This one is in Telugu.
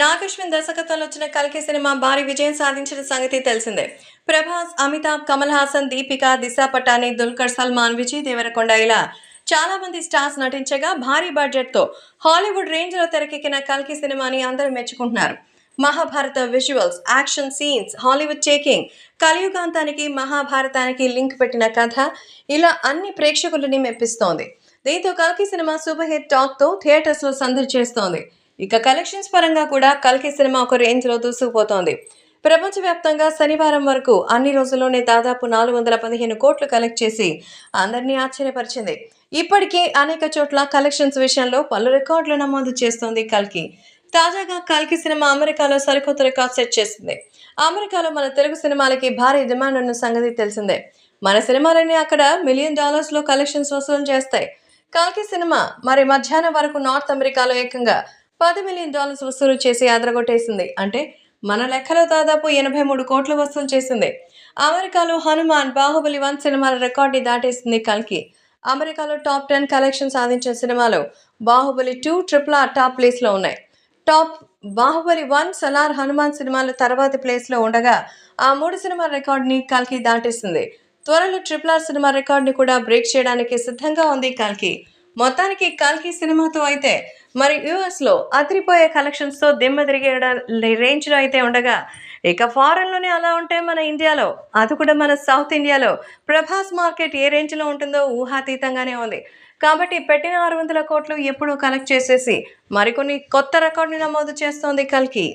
నాగశ్విన్ దర్శకత్వంలో వచ్చిన కల్కి సినిమా భారీ విజయం సాధించిన సంగతి తెలిసిందే. ప్రభాస్ అమితాబ్ కమల్ హాసన్ దీపిక దిశా పటాని దుల్కర్ సల్మాన్ విజయ్ దేవరకొండ ఇలా చాలా మంది స్టార్స్ నటించగా భారీ బడ్జెట్తో హాలీవుడ్ రేంజ్లో తెరకెక్కిన కల్కి సినిమాని అందరూ మెచ్చుకుంటున్నారు. Mahabharata visuals action scenes Hollywood చేకింగ్ కలియుగాంతానికి మహాభారతానికి లింక్ పెట్టిన కథ ఇలా అన్ని ప్రేక్షకులని మెప్పిస్తోంది. దీంతో కల్కి సినిమా సూపర్ హిట్ టాక్తో థియేటర్స్లో సందడి చేస్తోంది. ఇక కలెక్షన్స్ పరంగా కూడా కల్కి సినిమా ఒక రేంజ్లో దూసుకుపోతోంది. ప్రపంచవ్యాప్తంగా శనివారం వరకు అన్ని రోజుల్లోనే దాదాపు నాలుగు వందల పదిహేను కోట్లు కలెక్ట్ చేసి అందరినీ ఆశ్చర్యపరిచింది. ఇప్పటికే అనేక చోట్ల కలెక్షన్స్ విషయంలో పలు రికార్డులు నమోదు చేస్తోంది కల్కి. తాజాగా కల్కి సినిమా అమెరికాలో సరికొత్త రికార్డ్ సెట్ చేసింది. అమెరికాలో మన తెలుగు సినిమాలకి భారీ డిమాండ్ ఉన్న సంగతి తెలిసిందే. మన సినిమాలన్నీ అక్కడ మిలియన్ డాలర్స్లో కలెక్షన్స్ వసూలు చేస్తాయి. కల్కి సినిమా మరి మధ్యాహ్నం వరకు నార్త్ అమెరికాలో ఏకంగా పది మిలియన్ డాలర్స్ వసూలు చేసి అదరగొట్టేసింది. అంటే మన లెక్కలో దాదాపు ఎనభై మూడు కోట్లు వసూలు చేసింది. అమెరికాలో హనుమాన్ బాహుబలి వన్ సినిమాల రికార్డుని దాటేసింది కల్కి. అమెరికాలో టాప్ టెన్ కలెక్షన్ సాధించిన సినిమాలు Baahubali two triple R top ప్లేస్లో ఉన్నాయి. టాప్ బాహుబలి వన్ సలార్ హనుమాన్ సినిమాలు తర్వాతి ప్లేస్లో ఉండగా ఆ మూడు సినిమాల రికార్డుని కల్కి దాటేసింది. త్వరలో ట్రిపుల్ ఆర్ సినిమా రికార్డుని కూడా బ్రేక్ చేయడానికి సిద్ధంగా ఉంది కల్కి. మొత్తానికి కల్కి సినిమాతో అయితే మరి యుఎస్లో అదిరిపోయే కలెక్షన్స్తో దిమ్మ తిరిగే రేంజ్లో అయితే ఉండగా ఇక ఫారెన్లోనే అలా ఉంటే మన ఇండియాలో అది కూడా మన సౌత్ ఇండియాలో ప్రభాస్ మార్కెట్ ఏ రేంజ్లో ఉంటుందో ఊహాతీతంగానే ఉంది. కాబట్టి పెట్టిన ఆరు వందల కోట్లు ఎప్పుడూ కలెక్ట్ చేసేసి మరికొన్ని కొత్త రికార్డుని నమోదు చేస్తోంది కల్కి.